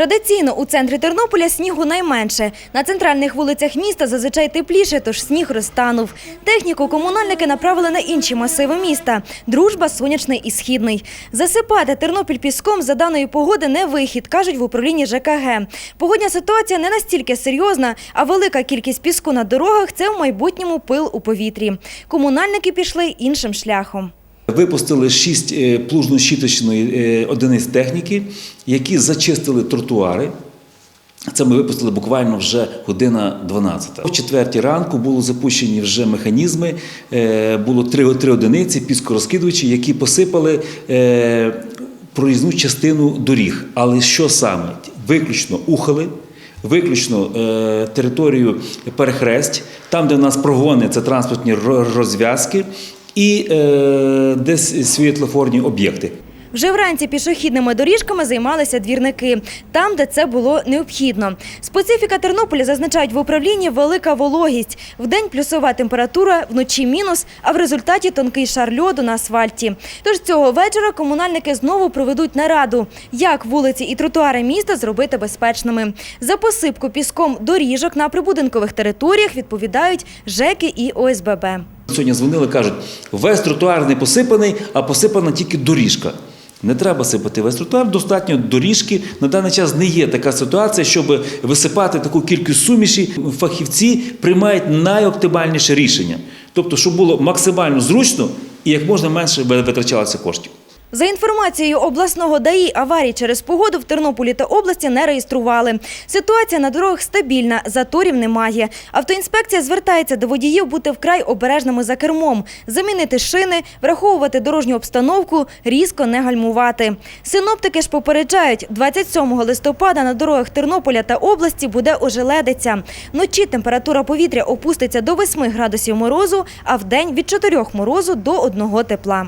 Традиційно у центрі Тернополя снігу найменше. На центральних вулицях міста зазвичай тепліше, тож сніг розтанув. Техніку комунальники направили на інші масиви міста – Дружба, Сонячний і Східний. Засипати Тернопіль піском за даної погоди не вихід, кажуть в управлінні ЖКГ. Погодня ситуація не настільки серйозна, а велика кількість піску на дорогах – це в майбутньому пил у повітрі. Комунальники пішли іншим шляхом. Випустили шість е, плужно-щіточної е, одиниць техніки, які зачистили тротуари. Це ми випустили буквально вже година 12. О четвертій ранку були запущені вже механізми, е, було три, три одиниці піскорозкидувачі, які посипали проїзну частину доріг. Але що саме? Виключно ухали, виключно територію перехресть, там, де в нас прогони, це транспортні розв'язки і е, десь світлофорні об'єкти. Вже вранці пішохідними доріжками займалися двірники, там, де це було необхідно. Специфіка Тернополя зазначають в управлінні велика вологість. Вдень плюсова температура, вночі мінус, а в результаті тонкий шар льоду на асфальті. Тож цього вечора комунальники знову проведуть нараду, як вулиці і тротуари міста зробити безпечними. За посипку піском доріжок на прибудинкових територіях відповідають ЖЕКи і ОСББ. Сьогодні дзвонили, кажуть, весь тротуар не посипаний, а посипана тільки доріжка. Не треба сипати весь тротуар, достатньо доріжки. На даний час не є така ситуація, щоб висипати таку кількість суміші. Фахівці приймають найоптимальніше рішення. Тобто, щоб було максимально зручно і як можна менше витрачалося коштів. За інформацією обласного ДАІ, аварій через погоду в Тернополі та області не реєстрували. Ситуація на дорогах стабільна, заторів немає. Автоінспекція звертається до водіїв бути вкрай обережними за кермом, замінити шини, враховувати дорожню обстановку, різко не гальмувати. Синоптики ж попереджають, 27 листопада на дорогах Тернополя та області буде ожеледиця. Вночі температура повітря опуститься до 8 градусів морозу, а вдень від 4 морозу до 1 тепла.